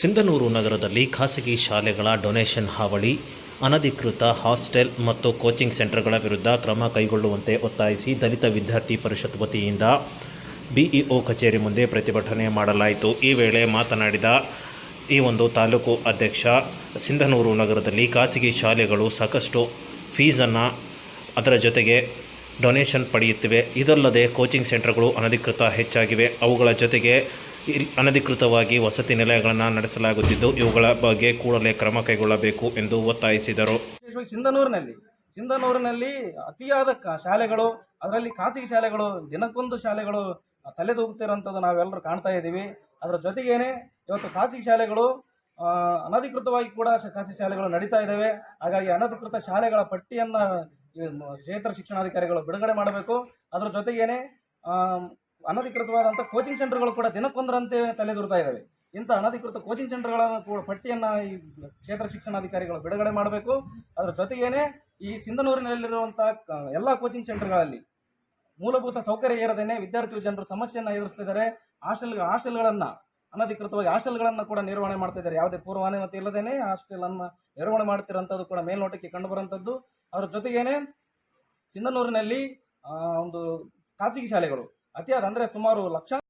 ಸಿಂಧನೂರು ನಗರದಲ್ಲಿ ಖಾಸಗಿ ಶಾಲೆಗಳ ಡೊನೇಷನ್ ಹಾವಳಿ, ಅನಧಿಕೃತ ಹಾಸ್ಟೆಲ್ ಮತ್ತು ಕೋಚಿಂಗ್ ಸೆಂಟರ್ಗಳ ವಿರುದ್ಧ ಕ್ರಮ ಕೈಗೊಳ್ಳುವಂತೆ ಒತ್ತಾಯಿಸಿ ದಲಿತ ವಿದ್ಯಾರ್ಥಿ ಪರಿಷತ್ ವತಿಯಿಂದ ಬಿಇಒ ಕಚೇರಿ ಮುಂದೆ ಪ್ರತಿಭಟನೆ ಮಾಡಲಾಯಿತು. ಈ ವೇಳೆ ಮಾತನಾಡಿದ ಈ ಒಂದು ತಾಲೂಕು ಅಧ್ಯಕ್ಷ, ಸಿಂಧನೂರು ನಗರದಲ್ಲಿ ಖಾಸಗಿ ಶಾಲೆಗಳು ಸಾಕಷ್ಟು ಫೀಸನ್ನು ಅದರ ಜೊತೆಗೆ ಡೊನೇಷನ್ ಪಡೆಯುತ್ತಿವೆ. ಇದಲ್ಲದೆ ಕೋಚಿಂಗ್ ಸೆಂಟರ್ಗಳು ಅನಧಿಕೃತ ಹೆಚ್ಚಾಗಿವೆ. ಅವುಗಳ ಜೊತೆಗೆ ಅನಧಿಕೃತವಾಗಿ ವಸತಿ ನಿಲಯಗಳನ್ನು ನಡೆಸಲಾಗುತ್ತಿದ್ದು, ಇವುಗಳ ಬಗ್ಗೆ ಕೂಡಲೇ ಕ್ರಮ ಕೈಗೊಳ್ಳಬೇಕು ಎಂದು ಒತ್ತಾಯಿಸಿದರು. ಸಿಂಧನೂರಿನಲ್ಲಿ ಸಿಂಧನೂರಿನಲ್ಲಿ ಅತಿಯಾದ ಶಾಲೆಗಳು, ಅದರಲ್ಲಿ ಖಾಸಗಿ ಶಾಲೆಗಳು, ದಿನಕ್ಕೊಂದು ಶಾಲೆಗಳು ತಲೆದೂಗುತ್ತಿರುವಂಥದ್ದು ನಾವೆಲ್ಲರೂ ಕಾಣ್ತಾ ಇದ್ದೀವಿ. ಅದರ ಜೊತೆಗೇನೆ ಇವತ್ತು ಖಾಸಗಿ ಶಾಲೆಗಳು ಅನಧಿಕೃತವಾಗಿ ಕೂಡ ಖಾಸಗಿ ಶಾಲೆಗಳು ನಡೀತಾ ಇದ್ದಾವೆ. ಹಾಗಾಗಿ ಅನಧಿಕೃತ ಶಾಲೆಗಳ ಪಟ್ಟಿಯನ್ನು ಕ್ಷೇತ್ರ ಶಿಕ್ಷಣಾಧಿಕಾರಿಗಳು ಬಿಡುಗಡೆ ಮಾಡಬೇಕು. ಅದರ ಜೊತೆಗೇನೆ ಅನಧಿಕೃತವಾದಂಥ ಕೋಚಿಂಗ್ ಸೆಂಟರ್ಗಳು ಕೂಡ ದಿನಕ್ಕೊಂದರಂತೆ ತಲೆದೂರ್ತಾ ಇದ್ದಾವೆ. ಇಂಥ ಅನಧಿಕೃತ ಕೋಚಿಂಗ್ ಸೆಂಟರ್ಗಳ ಪಟ್ಟಿಯನ್ನು ಈ ಕ್ಷೇತ್ರ ಶಿಕ್ಷಣಾಧಿಕಾರಿಗಳು ಬಿಡುಗಡೆ ಮಾಡಬೇಕು. ಅದರ ಜೊತೆಗೇನೆ ಈ ಸಿಂಧನೂರಿನಲ್ಲಿರುವಂಥ ಎಲ್ಲ ಕೋಚಿಂಗ್ ಸೆಂಟರ್ಗಳಲ್ಲಿ ಮೂಲಭೂತ ಸೌಕರ್ಯ ಏರದೇನೆ ವಿದ್ಯಾರ್ಥಿ ಜನರು ಸಮಸ್ಯೆಯನ್ನು ಎದುರಿಸ್ತಿದ್ದಾರೆ. ಹಾಸ್ಟೆಲ್ ಹಾಸ್ಟೆಲ್ಗಳನ್ನು ಅನಧಿಕೃತವಾಗಿ ಹಾಸ್ಟೆಲ್ಗಳನ್ನು ಕೂಡ ನಿರ್ವಹಣೆ ಮಾಡ್ತಾ ಇದ್ದಾರೆ. ಯಾವುದೇ ಪೂರ್ವಾನುಮತಿ ಇಲ್ಲದೇನೆ ಹಾಸ್ಟೆಲನ್ನು ನಿರ್ವಹಣೆ ಮಾಡ್ತಿರೋಂಥದ್ದು ಕೂಡ ಮೇಲ್ನೋಟಕ್ಕೆ ಕಂಡುಬರುವಂಥದ್ದು ಅದರ ಜೊತೆಗೇನೆ ಸಿಂಧನೂರಿನಲ್ಲಿ ಒಂದು ಖಾಸಗಿ ಶಾಲೆಗಳು ಅತಿಯಾದ ಅಂದರೆ ಸುಮಾರು ಲಕ್ಷ